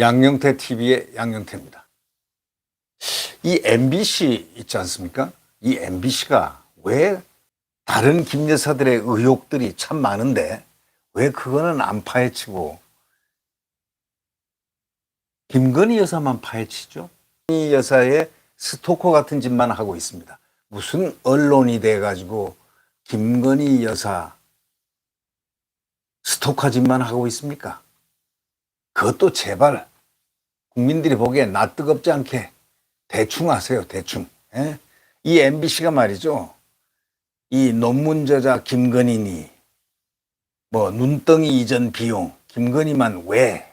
양영태 TV의 양영태입니다. 이 MBC 있지 않습니까? 이 MBC가 왜 다른 김 여사들의 의혹들이 참 많은데 왜 그거는 안 파헤치고 김건희 여사만 파헤치죠? 이 여사의 스토커 같은 짓만 하고 있습니다. 무슨 언론이 돼가지고 김건희 여사 스토커 짓만 하고 있습니까? 그것도 제발 국민들이 보기에 나 뜨겁지 않게 대충 하세요, 대충. 예? 이 MBC가 말이죠. 이 논문 저자 김건희니, 뭐 눈덩이 이전 비용, 김건희만 왜,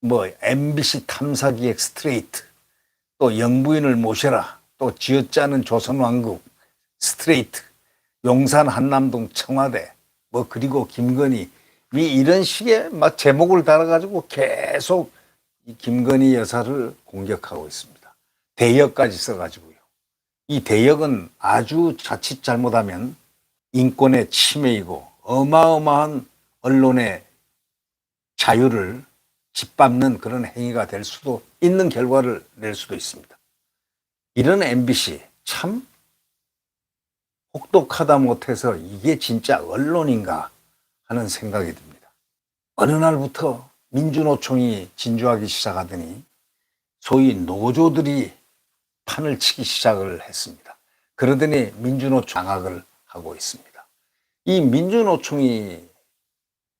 뭐 MBC 탐사기획 스트레이트, 또 영부인을 모셔라, 또 쥐어짜는 조선왕국 스트레이트, 용산 한남동 청와대, 뭐 그리고 김건희, 이 이런 식의 막 제목을 달아가지고 계속 이 김건희 여사를 공격하고 있습니다. 대역까지 써가지고요. 이 대역은 아주 자칫 잘못하면 인권의 침해이고 어마어마한 언론의 자유를 짓밟는 그런 행위가 될 수도 있는 결과를 낼 수도 있습니다. 이런 MBC 참 혹독하다 못해서 이게 진짜 언론인가 하는 생각이 듭니다. 어느 날부터 민주노총이 진주하기 시작하더니 소위 노조들이 판을 치기 시작을 했습니다. 그러더니 민주노총 장악을 하고 있습니다. 이 민주노총이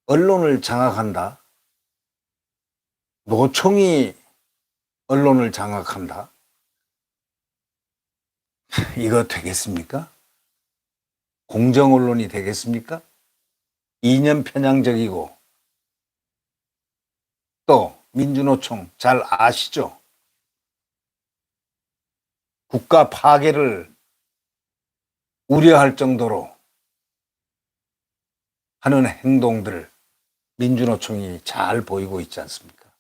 언론을 장악한다. 노총이 언론을 장악한다. 이거 되겠습니까? 공정 언론이 되겠습니까? 이념 편향적이고 또 민주노총 잘 아시죠? 국가 파괴를 우려할 정도로 하는 행동들을 민주노총이 잘 보이고 있지 않습니까?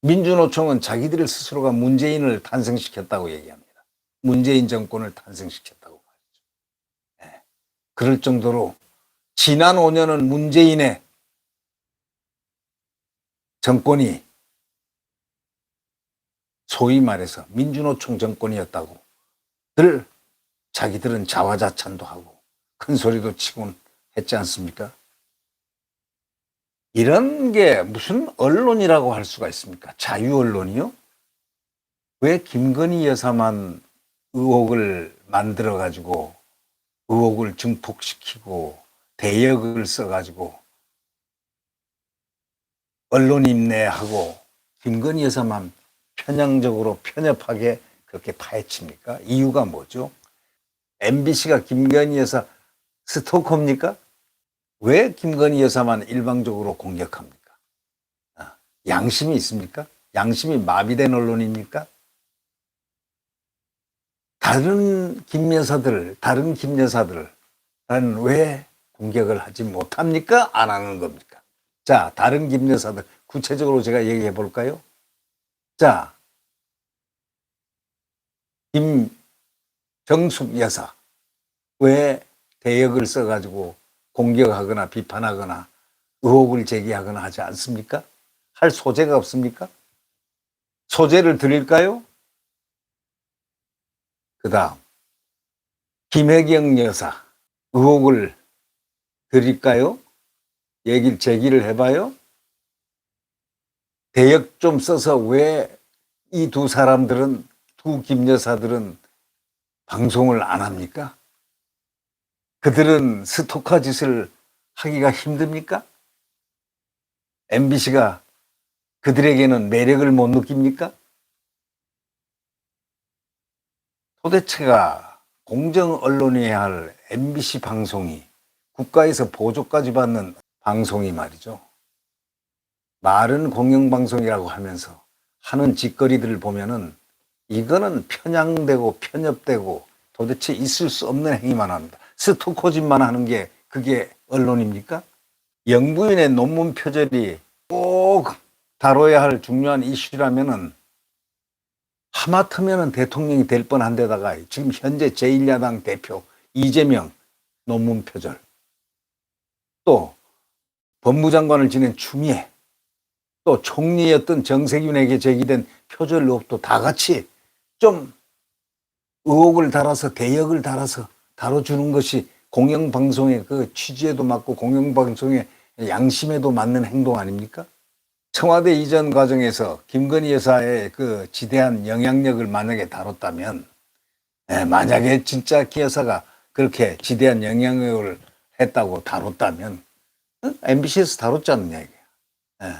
민주노총은 자기들 스스로가 문재인을 탄생시켰다고 얘기합니다. 문재인 정권을 탄생시켰다고 말이죠. 네. 그럴 정도로 지난 5년은 문재인의 정권이 소위 말해서 민주노총 정권이었다고 늘 자기들은 자화자찬도 하고 큰 소리도 치곤 했지 않습니까? 이런 게 무슨 언론이라고 할 수가 있습니까? 자유 언론이요? 왜 김건희 여사만 의혹을 만들어 가지고 의혹을 증폭시키고 대역을 써 가지고 언론 인내하고 김건희 여사만 편향적으로 편협하게 그렇게 파헤칩니까? 이유가 뭐죠? MBC가 김건희 여사 스토커입니까? 왜 김건희 여사만 일방적으로 공격합니까? 아, 양심이 있습니까? 양심이 마비된 언론입니까? 다른 김 여사들, 다른 김 여사들 은 왜 공격을 하지 못합니까? 안 하는 겁니까? 자, 다른 김 여사들 구체적으로 제가 얘기해 볼까요? 자, 김정숙 여사 왜 대역을 써가지고 공격하거나 비판하거나 의혹을 제기하거나 하지 않습니까? 할 소재가 없습니까? 소재를 드릴까요? 그 다음 김혜경 여사 의혹을 드릴까요? 얘기를 제기를 해봐요. 대역 좀 써서 왜 이 두 사람들은 두 김여사들은 방송을 안 합니까? 그들은 스토커 짓을 하기가 힘듭니까? MBC가 그들에게는 매력을 못 느낍니까? 도대체가 공정 언론이어야 할 MBC 방송이 국가에서 보조까지 받는 방송이 말이죠. 말은 공영방송이라고 하면서 하는 짓거리들을 보면은 이거는 편향되고 편협되고 도대체 있을 수 없는 행위만 합니다. 스토커짓만 하는 게 그게 언론입니까? 영부인의 논문 표절이 꼭 다뤄야 할 중요한 이슈라면은 하마터면은 대통령이 될 뻔한 데다가 지금 현재 제1야당 대표 이재명 논문 표절 또 법무장관을 지낸 추미애 또 총리였던 정세균에게 제기된 표절 의혹도 다 같이 좀 의혹을 달아서 대역을 달아서 다뤄주는 것이 공영방송의 그 취지에도 맞고 공영방송의 양심에도 맞는 행동 아닙니까? 청와대 이전 과정에서 김건희 여사의 그 지대한 영향력을 만약에 다뤘다면, 예, 만약에 진짜 기 여사가 그렇게 지대한 영향력을 했다고 다뤘다면, 어? MBC에서 다뤘지 않느냐, 이게. 예.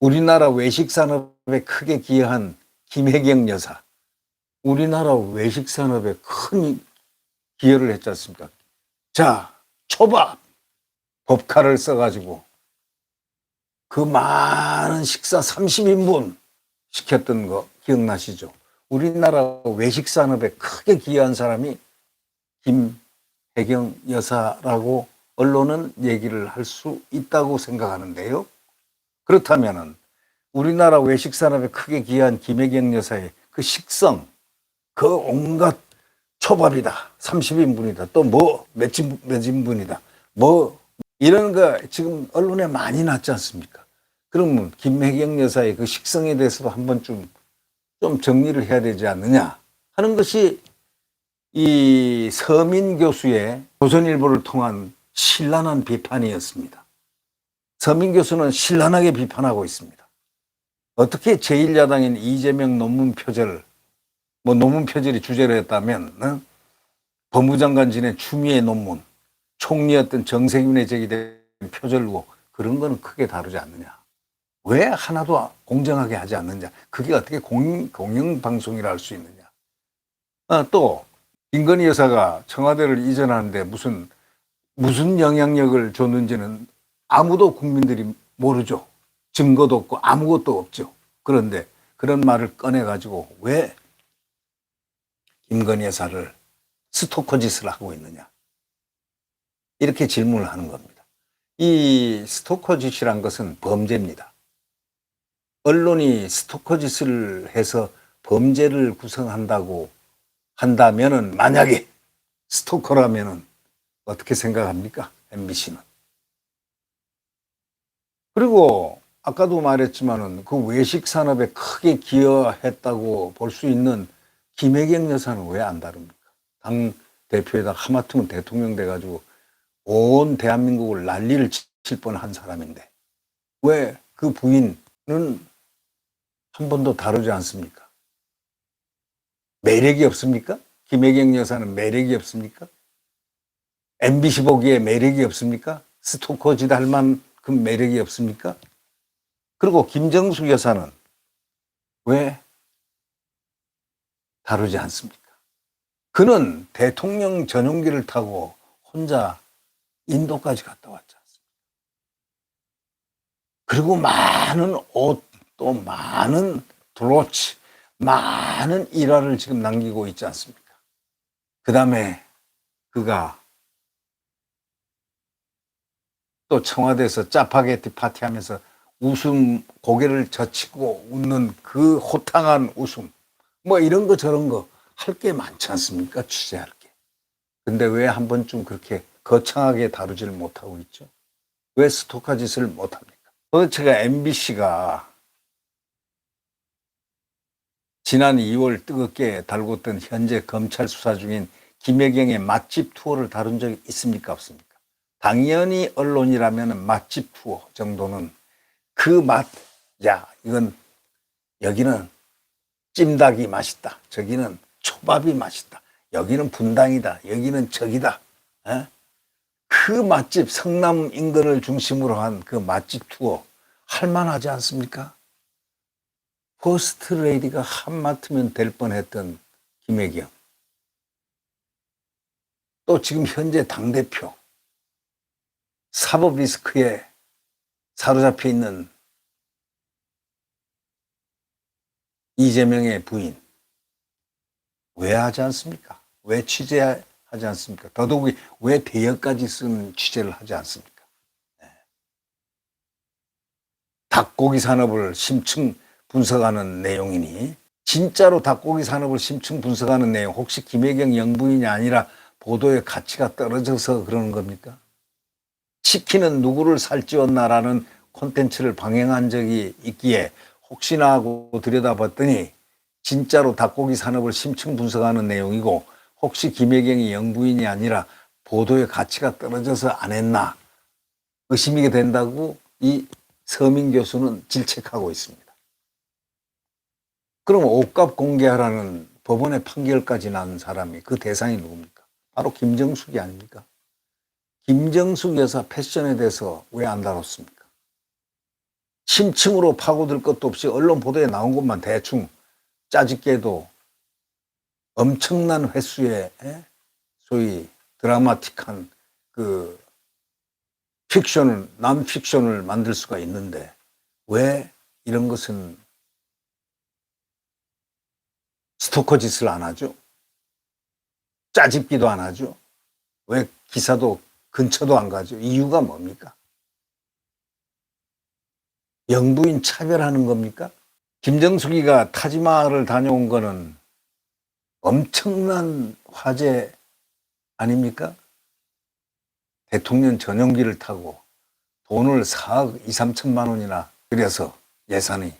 우리나라 외식 산업에 크게 기여한 김혜경 여사. 우리나라 외식 산업에 큰 기여를 했지 않습니까? 자, 초밥! 법카를 써가지고 그 많은 식사 30인분 시켰던 거 기억나시죠? 우리나라 외식 산업에 크게 기여한 사람이 김혜경 여사라고 언론은 얘기를 할 수 있다고 생각하는데요. 그렇다면은 우리나라 외식 산업에 크게 기여한 김혜경 여사의 그 식성, 그 온갖 초밥이다. 30인분이다. 또 뭐, 몇, 인, 몇 인분이다. 뭐, 이런 거 지금 언론에 많이 났지 않습니까? 그러면 김혜경 여사의 그 식성에 대해서도 한 번쯤 좀 정리를 해야 되지 않느냐 하는 것이 이 서민 교수의 조선일보를 통한 신랄한 비판이었습니다. 서민 교수는 신랄하게 비판하고 있습니다. 어떻게 제1야당인 이재명 논문 표절, 뭐 논문 표절이 주제로 했다면, 어? 법무장관 진의 추미애 논문, 총리였던 정세균에 제기된 표절 의혹, 그런 거는 크게 다루지 않느냐. 왜 하나도 공정하게 하지 않느냐. 그게 어떻게 공, 공영방송이라 할 수 있느냐. 아, 또, 김건희 여사가 청와대를 이전하는데 무슨, 무슨 영향력을 줬는지는 아무도 국민들이 모르죠. 증거도 없고 아무것도 없죠. 그런데 그런 말을 꺼내가지고 왜 김건희 여사를 스토커 짓을 하고 있느냐. 이렇게 질문을 하는 겁니다. 이 스토커 짓이란 것은 범죄입니다. 언론이 스토커 짓을 해서 범죄를 구성한다고 한다면은 만약에 스토커라면은 어떻게 생각합니까? MBC는. 그리고 아까도 말했지만은 그 외식 산업에 크게 기여했다고 볼 수 있는 김혜경 여사는 왜 안 다릅니까? 당 대표에다 하마터면 대통령 돼가지고 온 대한민국을 난리를 칠 뻔한 사람인데 왜 그 부인은 한 번도 다루지 않습니까? 매력이 없습니까? 김혜경 여사는 매력이 없습니까? MBC 보기에 매력이 없습니까? 스토커짓 할 만큼 매력이 없습니까? 그리고 김정숙 여사는 왜 다루지 않습니까? 그는 대통령 전용기를 타고 혼자 인도까지 갔다 왔지 않습니까? 그리고 많은 옷, 또 많은 브로치, 많은 일화를 지금 남기고 있지 않습니까? 그 다음에 그가 또 청와대에서 짜파게티 파티하면서 웃음 고개를 젖히고 웃는 그 호탕한 웃음. 뭐 이런 거 저런 거 할 게 많지 않습니까? 취재할 게. 근데 왜 한 번쯤 그렇게 거창하게 다루지를 못하고 있죠? 왜 스토커 짓을 못합니까? 도대체가 MBC가 지난 2월 뜨겁게 달궜던 현재 검찰 수사 중인 김혜경의 맛집 투어를 다룬 적이 있습니까 없습니까 당연히 언론이라면 맛집 투어 정도는 그 맛, 야, 이건, 여기는 찜닭이 맛있다. 저기는 초밥이 맛있다. 여기는 분당이다. 여기는 저기다. 에? 그 맛집, 성남 인근을 중심으로 한 그 맛집 투어, 할만하지 않습니까? 퍼스트 레이디가 한마트면 될 뻔했던 김혜경. 또 지금 현재 당대표. 사법 리스크에 사로잡혀 있는 이재명의 부인 왜 하지 않습니까? 왜 취재하지 않습니까? 더더욱이 왜 대여까지 쓴 취재를 하지 않습니까? 네. 닭고기 산업을 심층 분석하는 내용이니 진짜로 닭고기 산업을 심층 분석하는 내용 혹시 김혜경 영부인이 아니라 보도의 가치가 떨어져서 그러는 겁니까? 치킨은 누구를 살찌웠나라는 콘텐츠를 방영한 적이 있기에 혹시나 하고 들여다봤더니 진짜로 닭고기 산업을 심층 분석하는 내용이고 혹시 김혜경이 영부인이 아니라 보도의 가치가 떨어져서 안 했나 의심이 된다고 이 서민 교수는 질책하고 있습니다. 그럼 옷값 공개하라는 법원의 판결까지 난 사람이 그 대상이 누굽니까? 바로 김정숙이 아닙니까? 김정숙 여사 패션에 대해서 왜 안 다뤘습니까? 심층으로 파고들 것도 없이 언론 보도에 나온 것만 대충 짜집게도 엄청난 횟수의 에? 소위 드라마틱한 그 픽션을 남픽션을 만들 수가 있는데 왜 이런 것은 스토커 짓을 안 하죠? 짜집기도 안 하죠? 왜 기사도 근처도 안 가죠? 이유가 뭡니까? 영부인 차별하는 겁니까? 김정숙이가 타지마를 다녀온 거는 엄청난 화제 아닙니까? 대통령 전용기를 타고 돈을 4억 2, 3천만 원이나 들여서 예산이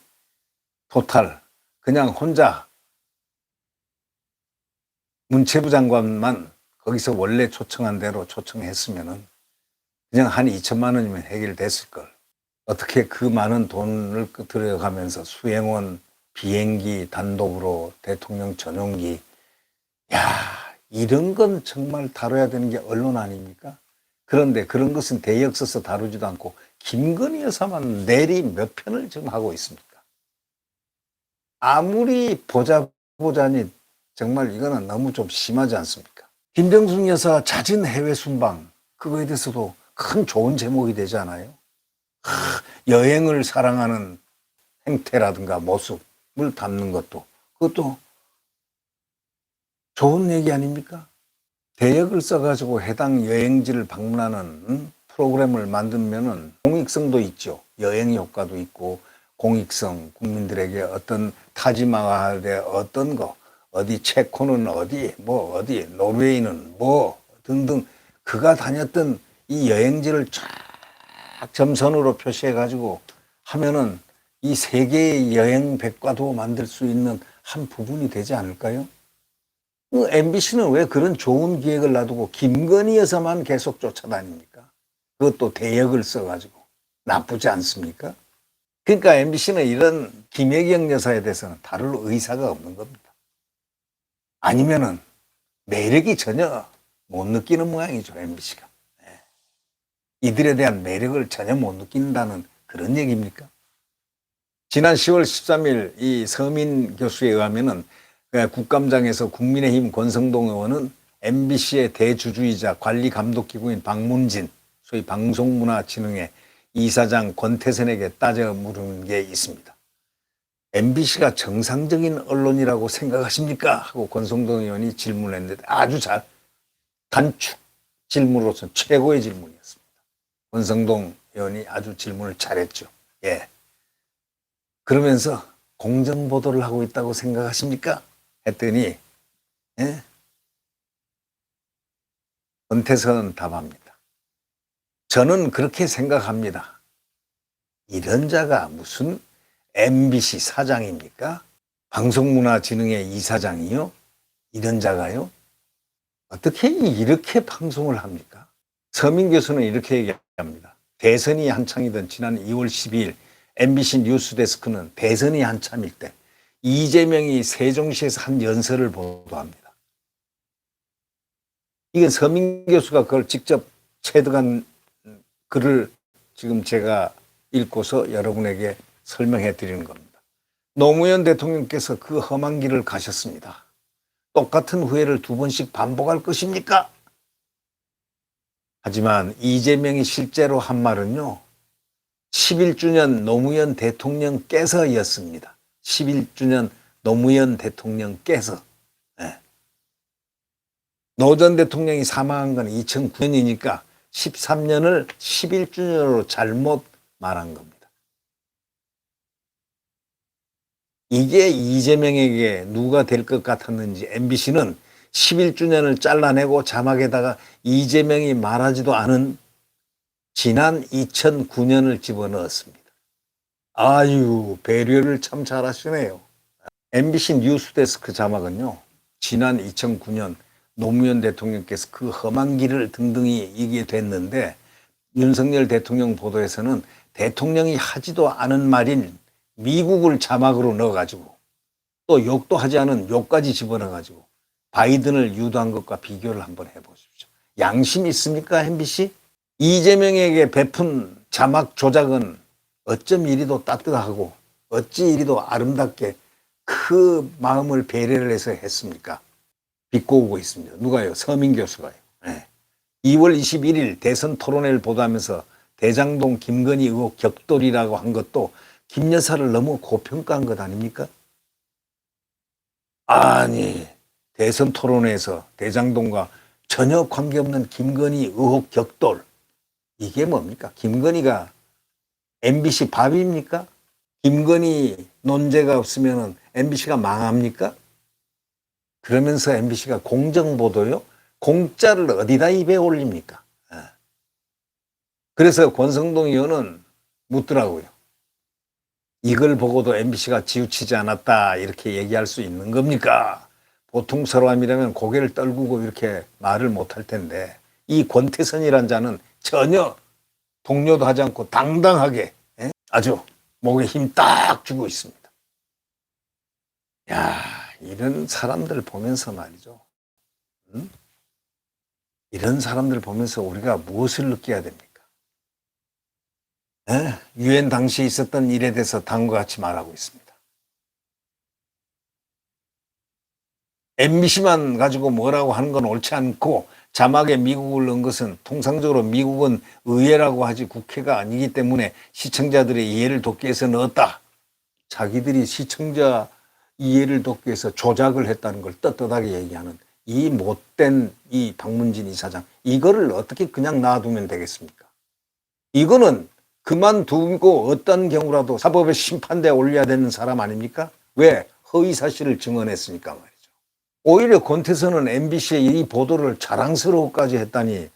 토탈 그냥 혼자 문체부 장관만 거기서 원래 초청한 대로 초청했으면은 그냥 한 2천만 원이면 해결됐을 걸. 어떻게 그 많은 돈을 들여가면서 수행원 비행기 단독으로 대통령 전용기 야 이런 건 정말 다뤄야 되는 게 언론 아닙니까? 그런데 그런 것은 대역 써서 다루지도 않고 김건희 여사만 내리 몇 편을 지금 하고 있습니까? 아무리 보자 보자니 정말 이거는 너무 좀 심하지 않습니까? 김정숙 여사 잦은 해외 순방 그거에 대해서도 큰 좋은 제목이? 하, 여행을 사랑하는 행태라든가 모습을 담는 것도 그것도 좋은 얘기 아닙니까? 대역을 써가지고 해당 여행지를 방문하는 음, 프로그램을 만들면은 공익성도 있죠. 여행 효과도 있고 공익성 국민들에게 어떤 타지마할의 어떤 거 어디 체코는 어디 뭐 어디 노르웨이는 뭐 등등 그가 다녔던 이 여행지를 쫙 점선으로 표시해 가지고 하면은 이 세계의 여행 백과도 만들 수 있는 한 부분이 되지 않을까요? MBC는 왜 그런 좋은 기획을 놔두고 김건희 여사만 계속 쫓아다닙니까? 그것도 대역을 써가지고 나쁘지 않습니까? 그러니까 MBC는 이런 김혜경 여사에 대해서는 다룰 의사가 없는 겁니다. 아니면은 매력이 전혀 못 느끼는 모양이죠, MBC가. 이들에 대한 매력을 전혀 못 느낀다는 그런 얘기입니까? 지난 10월 13일 이 서민 교수에 의하면은 그 국감장에서 국민의힘 권성동 의원은 MBC의 대주주이자 관리 감독 기구인 방문진, 소위 방송문화진흥회 이사장 권태선에게 따져 물은 게 있습니다. MBC가 정상적인 언론이라고 생각하십니까? 하고 권성동 의원이 질문했는데 아주 잘 단축 질문으로서 최고의 질문이었습니다. 권성동 의원이 아주 질문을 잘했죠. 예. 그러면서 공정 보도를 하고 있다고 생각하십니까? 했더니 예? 권태선 답합니다. 저는 그렇게 생각합니다. 이런 자가 무슨 MBC 사장입니까? 방송문화진흥회 이사장이요? 이런 자가요? 어떻게 이렇게 방송을 합니까? 서민 교수는 이렇게 얘기합니다. 대선이 한창이던 지난 2월 12일 MBC 뉴스데스크는 대선이 한참일 때 이재명이 세종시에서 한 연설을 보도합니다. 이건 서민 교수가 그걸 직접 체득한 글을 지금 제가 읽고서 여러분에게 설명해 드리는 겁니다. 노무현 대통령께서 그 험한 길을 가셨습니다. 똑같은 후회를 두 번씩 반복할 것입니까? 하지만 이재명이 실제로 한 말은요, 11주년 노무현 대통령께서였습니다. 11주년 노무현 대통령께서. 네. 노전 대통령이 사망한 건 2009년이니까 13년을 11주년으로 잘못 말한 겁니다. 이게 이재명에게 누가 될 것 같았는지 MBC는 11주년을 잘라내고 자막에다가 이재명이 말하지도 않은 지난 2009년을 집어넣었습니다. 아유, 배려를 참 잘하시네요. MBC 뉴스데스크 자막은요, 지난 2009년 노무현 대통령께서 그 험한 길을 등등히 이게 됐는데, 윤석열 대통령 보도에서는 대통령이 하지도 않은 말인 미국을 자막으로 넣어가지고, 또 욕도 하지 않은 욕까지 집어넣어가지고, 바이든을 유도한 것과 비교를 한번 해보십시오. 양심 있습니까, MBC? 이재명에게 베푼 자막 조작은 어쩜 이리도 따뜻하고 어찌 이리도 아름답게 그 마음을 배려를 해서 했습니까? 비꼬고 있습니다. 누가요? 서민 교수가요. 네. 2월 21일 대선 토론회를 보도하면서 대장동 김건희 의혹 격돌이라고 한 것도 김 여사를 너무 고평가한 것 아닙니까? 아니, 대선 토론회에서 대장동과 전혀 관계없는 김건희 의혹 격돌. 이게 뭡니까? 김건희가 MBC 밥입니까? 김건희 논제가 없으면 MBC가 망합니까? 그러면서 MBC가 공정보도요? 공짜를 어디다 입에 올립니까? 예. 그래서 권성동 의원은 묻더라고요. 이걸 보고도 MBC가 지우치지 않았다 이렇게 얘기할 수 있는 겁니까? 보통 사람이라면 고개를 떨구고 이렇게 말을 못할 텐데 이 권태선이란 자는 전혀 동료도 하지 않고 당당하게 예? 아주 목에 힘 딱 주고 있습니다. 야 이런 사람들 보면서 말이죠. 음? 이런 사람들 보면서 우리가 무엇을 느껴야 됩니까? 예? 유엔 당시에 있었던 일에 대해서 다음과 같이 말하고 있습니다. MBC만 가지고 뭐라고 하는 건 옳지 않고 자막에 미국을 넣은 것은 통상적으로 미국은 의회라고 하지 국회가 아니기 때문에 시청자들의 이해를 돕기 위해서 넣었다. 자기들이 시청자 이해를 돕기 위해서 조작을 했다는 걸 떳떳하게 얘기하는 이 못된 이 박문진 이사장 이거를 어떻게 그냥 놔두면 되겠습니까? 이거는 그만두고 어떤 경우라도 사법의 심판대에 올려야 되는 사람 아닙니까? 왜? 허위 사실을 증언했으니까 말이죠. 오히려 권태선은 MBC의 이 보도를 자랑스러워까지 했다니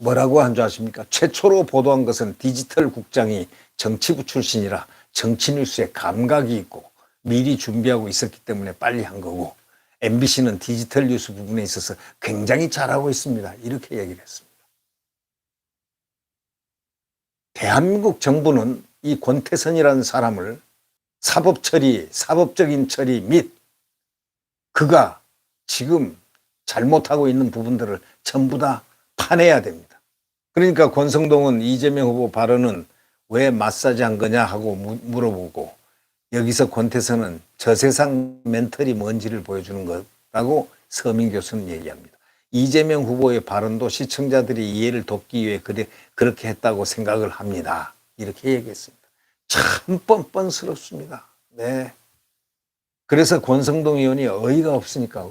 뭐라고 한 줄 아십니까? 최초로 보도한 것은 디지털 국장이 정치부 출신이라 정치 뉴스에 감각이 있고 미리 준비하고 있었기 때문에 빨리 한 거고 MBC는 디지털 뉴스 부분에 있어서 굉장히 잘하고 있습니다. 이렇게 얘기를 했습니다. 대한민국 정부는 이 권태선이라는 사람을 사법 처리, 사법적인 처리 및 그가 지금 잘못하고 있는 부분들을 전부 다 파내야 됩니다. 그러니까 권성동은 이재명 후보 발언은 왜 마사지 한 거냐 하고 무- 물어보고 여기서 권태선은 저세상 멘털이 뭔지를 보여주는 거라고 서민 교수는 얘기합니다. 이재명 후보의 발언도 시청자들이 이해를 돕기 위해 그래, 그렇게 했다고 생각을 합니다. 이렇게 얘기했습니다. 참 뻔뻔스럽습니다. 네. 그래서 권성동 의원이 어이가 없으니까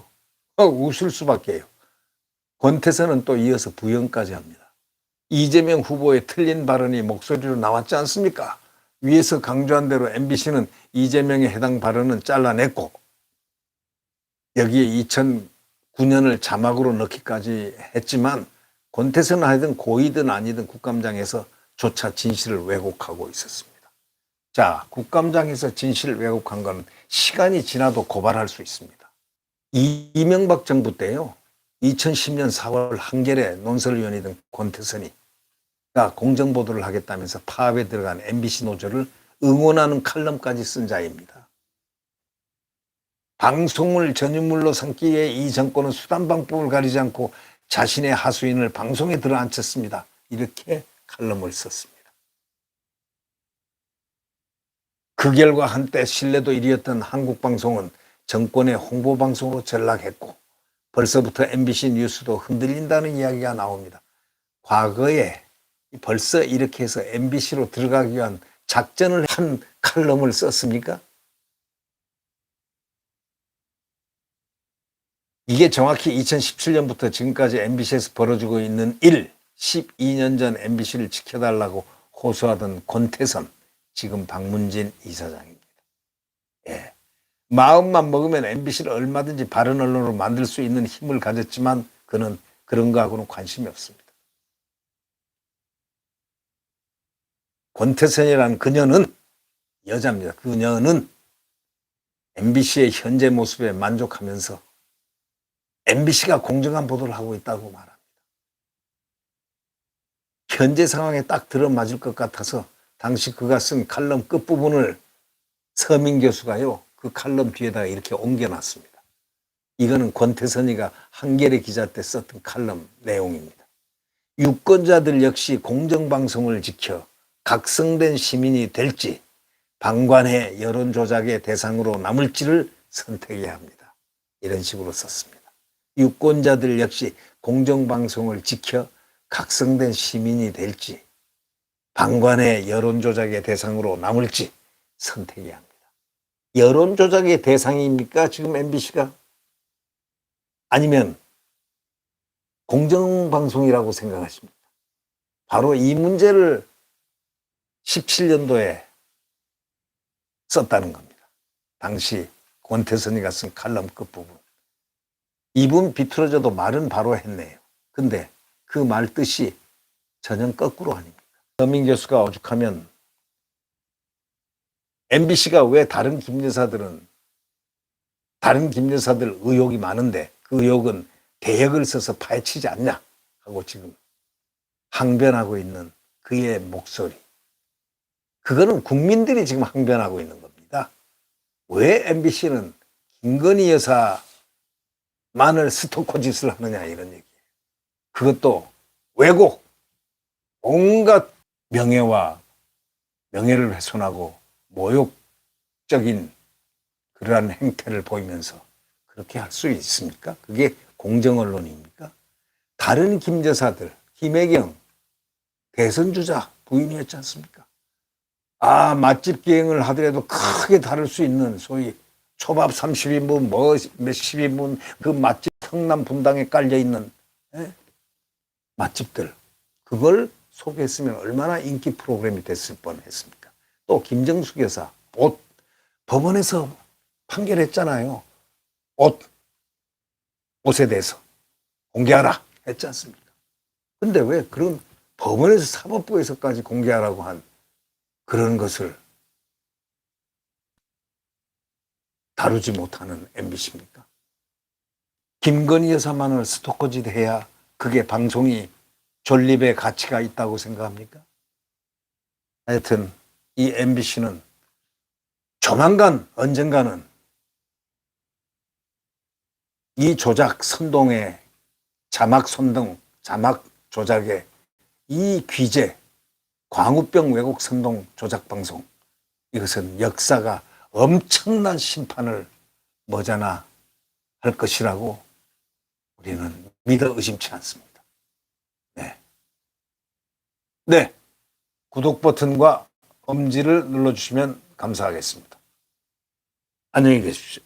어, 웃을 수밖에요. 권태선은 또 이어서 부연까지 합니다. 이재명 후보의 틀린 발언이 목소리로 나왔지 않습니까? 위에서 강조한 대로 MBC는 이재명의 해당 발언은 잘라냈고 여기에 2009년을 자막으로 넣기까지 했지만 권태선은 하여튼 고이든 아니든 국감장에서 조차 진실을 왜곡하고 있었습니다. 자, 국감장에서 진실을 왜곡한 건 시간이 지나도 고발할 수 있습니다. 이명박 정부 때요. 2010년 4월 한겨레 논설위원이 던 권태선이 가 공정보도를 하겠다면서 파업에 들어간 MBC 노조를 응원하는 칼럼까지 쓴 자입니다. 방송을 전유물로 삼기 위해 이 정권은 수단 방법을 가리지 않고 자신의 하수인을 방송에 들어앉혔습니다. 이렇게 칼럼을 썼습니다. 그 결과 한때 신뢰도 1위였던 한국방송은 정권의 홍보방송으로 전락했고 벌써부터 MBC 뉴스도 흔들린다는 이야기가 나옵니다. 과거에 벌써 이렇게 해서 MBC로 들어가기 위한 작전을 한 칼럼을 썼습니까? 이게 정확히 2017년부터 지금까지 MBC에서 벌어지고 있는 일, 12년 전 MBC를 지켜달라고 호소하던 권태선, 지금 박문진 이사장입니다. 예. 마음만 먹으면 MBC를 얼마든지 바른 언론으로 만들 수 있는 힘을 가졌지만 그는 그런 거하고는 관심이 없습니다. 권태선이라는 그녀는 여자입니다. 그녀는 MBC의 현재 모습에 만족하면서 MBC가 공정한 보도를 하고 있다고 말합니다. 현재 상황에 딱 들어맞을 것 같아서 당시 그가 쓴 칼럼 끝부분을 서민 교수가요, 그 칼럼 뒤에다가 이렇게 옮겨놨습니다. 이거는 권태선이가 한겨레 기자 때 썼던 칼럼 내용입니다. 유권자들 역시 공정방송을 지켜 각성된 시민이 될지 방관의 여론 조작의 대상으로 남을지를 선택해야 합니다. 이런 식으로 썼습니다. 유권자들 역시 공정방송을 지켜 각성된 시민이 될지 방관의 여론 조작의 대상으로 남을지 선택해야 합니다. 여론 조작의 대상입니까? 지금 MBC가? 아니면 공정방송이라고 생각하십니까? 바로 이 문제를 17년도에 썼다는 겁니다. 당시 권태선이가 쓴 칼럼 끝부분. 이분 비틀어져도 말은 바로 했네요. 근데 그 말 뜻이 전혀 거꾸로 아닙니까? 서민 교수가 오죽하면 MBC가 왜 다른 김여사들은 다른 김여사들 의혹이 많은데 그 의혹은 대역을 써서 파헤치지 않냐 하고 지금 항변하고 있는 그의 목소리. 그거는 국민들이 지금 항변하고 있는 겁니다. 왜 MBC는 김건희 여사 만을 스토커 짓을 하느냐 이런 얘기예요. 그것도 왜곡, 온갖 명예와 명예를 훼손하고 모욕적인 그러한 행태를 보이면서 그렇게 할 수 있습니까? 그게 공정 언론입니까? 다른 김여사들, 김혜경 대선 주자 부인이었지 않습니까? 아 맛집 기행을 하더라도 크게 다를 수 있는 소위 초밥 30인분 뭐 몇십 인분 그 맛집 성남 분당에 깔려 있는 예? 맛집들 그걸 소개했으면 얼마나 인기 프로그램이 됐을 뻔했습니까? 또 김정숙 여사 옷 법원에서 판결했잖아요. 옷 옷에 대해서 공개하라 했지 않습니까? 근데 왜 그런 법원에서 사법부에서까지 공개하라고 한 그런 것을 다루지 못하는 MBC입니까? 김건희 여사만을 스토커짓 해야 그게 방송이 존립의 가치가 있다고 생각합니까? 하여튼 이 MBC는 조만간 언젠가는 이 조작 선동의 자막 선동, 자막 조작의 이 귀재, 광우병 왜곡 선동 조작 방송 이것은 역사가 엄청난 심판을 머자나 할 것이라고 우리는 믿어 의심치 않습니다. 네. 네. 구독 버튼과 엄지를 눌러주시면 감사하겠습니다. 안녕히 계십시오.